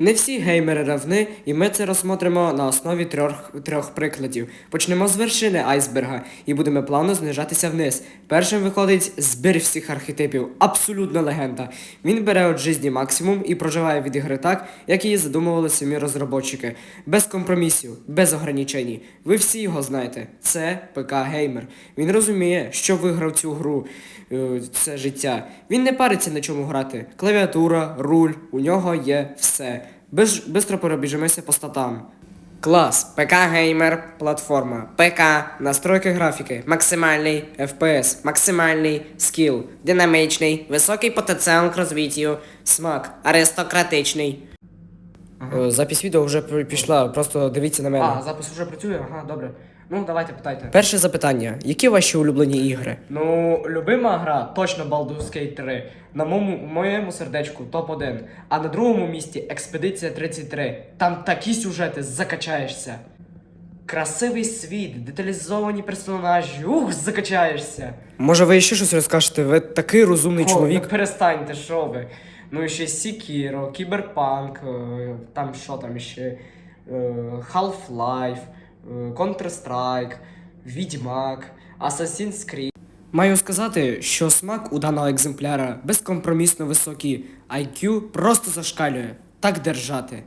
Не всі геймери равни, і ми це розсмотримо на основі трьох, трьох прикладів. Почнемо з вершини айсберга і будемо плавно знижатися вниз. Першим виходить збір всіх архетипів, абсолютно легенда. Він бере от жизні максимум і проживає від ігри так, як її задумували самі розробники. Без компромісів, без ограничень. Ви всі його знаєте. Це ПК Геймер. Він розуміє, що виграв цю гру, е, це життя. Він не париться на чому грати. Клавіатура, руль, у нього є все. Без, быстро пробіжимося по статам. Клас, ПК геймер, платформа, ПК, настройки графіки, максимальний FPS, максимальний скіл, динамічний, високий потенціал к розвиттю, смак, аристократичний. Ага. Запись відео вже пішла, просто дивіться на мене. А, запис вже працює? Ага, добре. Ну, давайте питайте. Перше запитання: які ваші улюблені ігри? Ну, любима гра точно Baldur's Gate 3. На моєму, моєму сердечку топ-1. А на другому місці Експедиція 33. Там такі сюжети, закачаєшся. Красивий світ, деталізовані персонажі. Ух, закачаєшся. Може, ви ще щось розкажете? Ви такий розумний О, чоловік. ну перестаньте, що ви. Ну і ще Сікіро, Кіберпанк, е, там що там ще. е, Half-Life, Counter-Strike, Відьмак, Assassin's Creed. Маю сказати, що смак у даного екземпляра безкомпромісно високий, IQ просто зашкалює. Так держати.